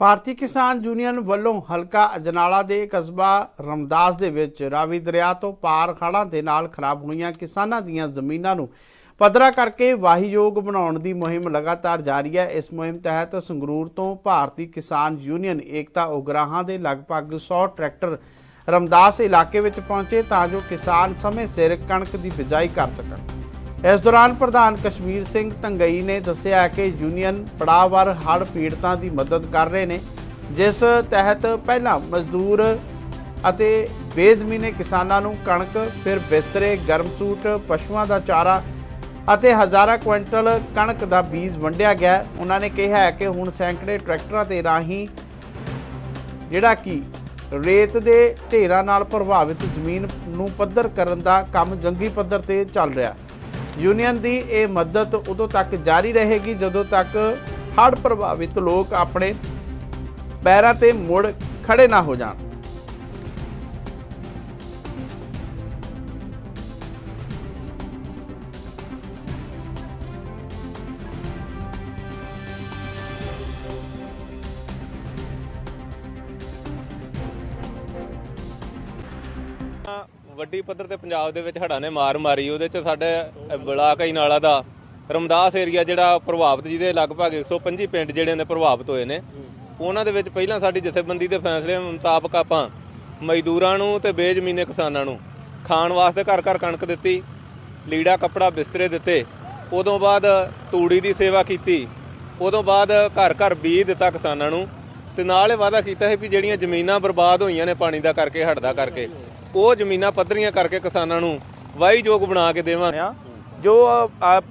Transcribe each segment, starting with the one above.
ਭਾਰਤੀ ਕਿਸਾਨ ਯੂਨੀਅਨ ਵੱਲੋਂ ਹਲਕਾ ਅਜਨਾਲਾ ਦੇ ਕਸਬਾ ਰਮਦਾਸ ਦੇ ਵਿੱਚ ਰਾਵੀ ਦਰਿਆ ਤੋਂ ਪਾਰ ਹੜ੍ਹਾਂ ਦੇ ਨਾਲ ਖਰਾਬ ਹੋਈਆਂ ਕਿਸਾਨਾਂ ਦੀਆਂ ਜ਼ਮੀਨਾਂ ਨੂੰ ਪੱਧਰਾ ਕਰਕੇ ਵਾਹੀਯੋਗ ਬਣਾਉਣ ਦੀ ਮੁਹਿੰਮ ਲਗਾਤਾਰ ਜਾਰੀ ਹੈ। ਇਸ ਮੁਹਿੰਮ ਤਹਿਤ ਸੰਗਰੂਰ ਤੋਂ ਭਾਰਤੀ ਕਿਸਾਨ ਯੂਨੀਅਨ ਏਕਤਾ ਉਗਰਾਹਾਂ ਦੇ ਲਗਭਗ 100 ਟਰੈਕਟਰ ਰਮਦਾਸ ਇਲਾਕੇ ਵਿੱਚ ਪਹੁੰਚੇ ਤਾਂ ਜੋ ਕਿਸਾਨ ਸਮੇਂ ਸਿਰ ਕਣਕ ਦੀ ਬਿਜਾਈ ਕਰ ਸਕਣ। ਇਸ ਦੌਰਾਨ ਪ੍ਰਧਾਨ ਕਸ਼ਮੀਰ ਸਿੰਘ ਤੰਗਈ ਨੇ ਦੱਸਿਆ ਹੈ ਕਿ ਯੂਨੀਅਨ ਪੜਾਅਵਾਰ ਹੜ੍ਹ ਪੀੜਤਾਂ ਦੀ ਮਦਦ ਕਰ ਰਹੇ ਨੇ, ਜਿਸ ਤਹਿਤ ਪਹਿਲਾਂ ਮਜ਼ਦੂਰ ਅਤੇ ਬੇਜ਼ਮੀਨੇ ਕਿਸਾਨਾਂ ਨੂੰ ਕਣਕ, ਫਿਰ ਬਿਸਤਰੇ, ਗਰਮ ਸੂਟ, ਪਸ਼ੂਆਂ ਦਾ ਚਾਰਾ ਅਤੇ ਹਜ਼ਾਰਾਂ ਕੁਇੰਟਲ ਕਣਕ ਦਾ ਬੀਜ ਵੰਡਿਆ ਗਿਆ। ਉਹਨਾਂ ਨੇ ਕਿਹਾ ਹੈ ਕਿ ਹੁਣ ਸੈਂਕੜੇ ਟਰੈਕਟਰਾਂ ਤੇ ਰਾਹੀਂ ਜਿਹੜਾ ਕਿ ਰੇਤ ਦੇ ਢੇਰਾਂ ਨਾਲ ਪ੍ਰਭਾਵਿਤ ਜ਼ਮੀਨ ਨੂੰ ਪੱਧਰ ਕਰਨ ਦਾ ਕੰਮ ਜੰਗੀ ਪੱਧਰ ਤੇ ਚੱਲ ਰਿਹਾ। ਯੂਨੀਅਨ ਦੀ ਇਹ ਮਦਦ ਉਦੋਂ ਤੱਕ ਜਾਰੀ ਰਹੇਗੀ ਜਦੋਂ ਤੱਕ ਹੜ੍ਹ ਪ੍ਰਭਾਵਿਤ ਲੋਕ ਆਪਣੇ ਪੈਰਾਂ ਤੇ ਮੁੜ ਖੜੇ ਨਾ ਹੋ ਜਾਣ। ਵੱਡੀ ਪੱਧਰ ਤੇ ਪੰਜਾਬ ਦੇ ਵਿੱਚ ਹੜ੍ਹਾਂ ਨੇ ਮਾਰ ਮਾਰੀ, ਉਹਦੇ ਚ ਸਾਡੇ ਬਲਾਕ ਹੀ ਨਾਲਾ ਦਾ, ਰਮਦਾਸ ਏਰੀਆ ਜਿਹੜਾ ਪ੍ਰਭਾਵਿਤ, ਜਿਹਦੇ ਲਗਭਗ 125 ਪਿੰਡ ਜਿਹੜੇ ਨੇ ਪ੍ਰਭਾਵਿਤ ਹੋਏ ਨੇ, ਉਹਨਾਂ ਦੇ ਵਿੱਚ ਪਹਿਲਾਂ ਸਾਡੀ ਜਥੇਬੰਦੀ ਦੇ ਫੈਸਲੇ ਮੁਤਾਬਕ ਆਪਾਂ ਮਜ਼ਦੂਰਾਂ ਨੂੰ ਤੇ ਬੇਜ਼ਮੀਨੇ ਕਿਸਾਨਾਂ ਨੂੰ ਖਾਣ ਵਾਸਤੇ ਘਰ ਘਰ ਕਣਕ ਦਿੱਤੀ, ਲੀੜਾ ਕੱਪੜਾ ਬਿਸਤਰੇ ਦਿੱਤੇ, ਉਦੋਂ ਬਾਅਦ ਤੂੜੀ ਦੀ ਸੇਵਾ ਕੀਤੀ, ਉਦੋਂ ਬਾਅਦ ਘਰ ਘਰ ਬੀਜ ਦਿੱਤਾ ਕਿਸਾਨਾਂ ਨੂੰ ਤੇ ਨਾਲ ਇਹ ਵਾਅਦਾ ਕੀਤਾ ਹੈ ਵੀ ਜਿਹੜੀਆਂ ਜ਼ਮੀਨਾਂ ਬਰਬਾਦ ਹੋਈਆਂ ਨੇ ਪਾਣੀ ਦਾ ਕਰਕੇ, ਹੜ੍ਹ ਕਰਕੇ, ਉਹ ਜ਼ਮੀਨਾਂ ਪੱਧਰੀਆਂ ਕਰਕੇ ਕਿਸਾਨਾਂ ਨੂੰ ਵਾਹੀਯੋਗ ਬਣਾ ਕੇ ਦੇਵਾਂਗੇ। ਜੋ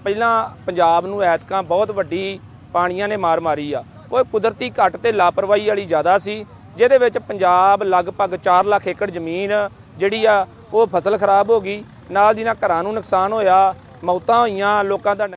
ਪਹਿਲਾਂ ਪੰਜਾਬ ਨੂੰ ਐਤਕਾਂ ਬਹੁਤ ਵੱਡੀ ਪਾਣੀਆਂ ਨੇ ਮਾਰ ਮਾਰੀ ਆ। ਉਹ ਕੁਦਰਤੀ ਘੱਟ ਤੇ ਲਾਪਰਵਾਹੀ ਵਾਲੀ ਜ਼ਿਆਦਾ ਸੀ, ਜਿਹਦੇ ਵਿੱਚ ਪੰਜਾਬ ਲਗਭਗ 4 ਲੱਖ ਏਕੜ ਜ਼ਮੀਨ ਜਿਹੜੀ ਆ, ਉਹ ਫਸਲ ਖਰਾਬ ਹੋ ਗਈ। ਨਾਲ ਦੀ ਨਾਲ ਘਰਾਂ ਨੂੰ ਨੁਕਸਾਨ ਹੋਇਆ, ਮੌਤਾਂ ਹੋਈਆਂ, ਲੋਕਾਂ ਦਾ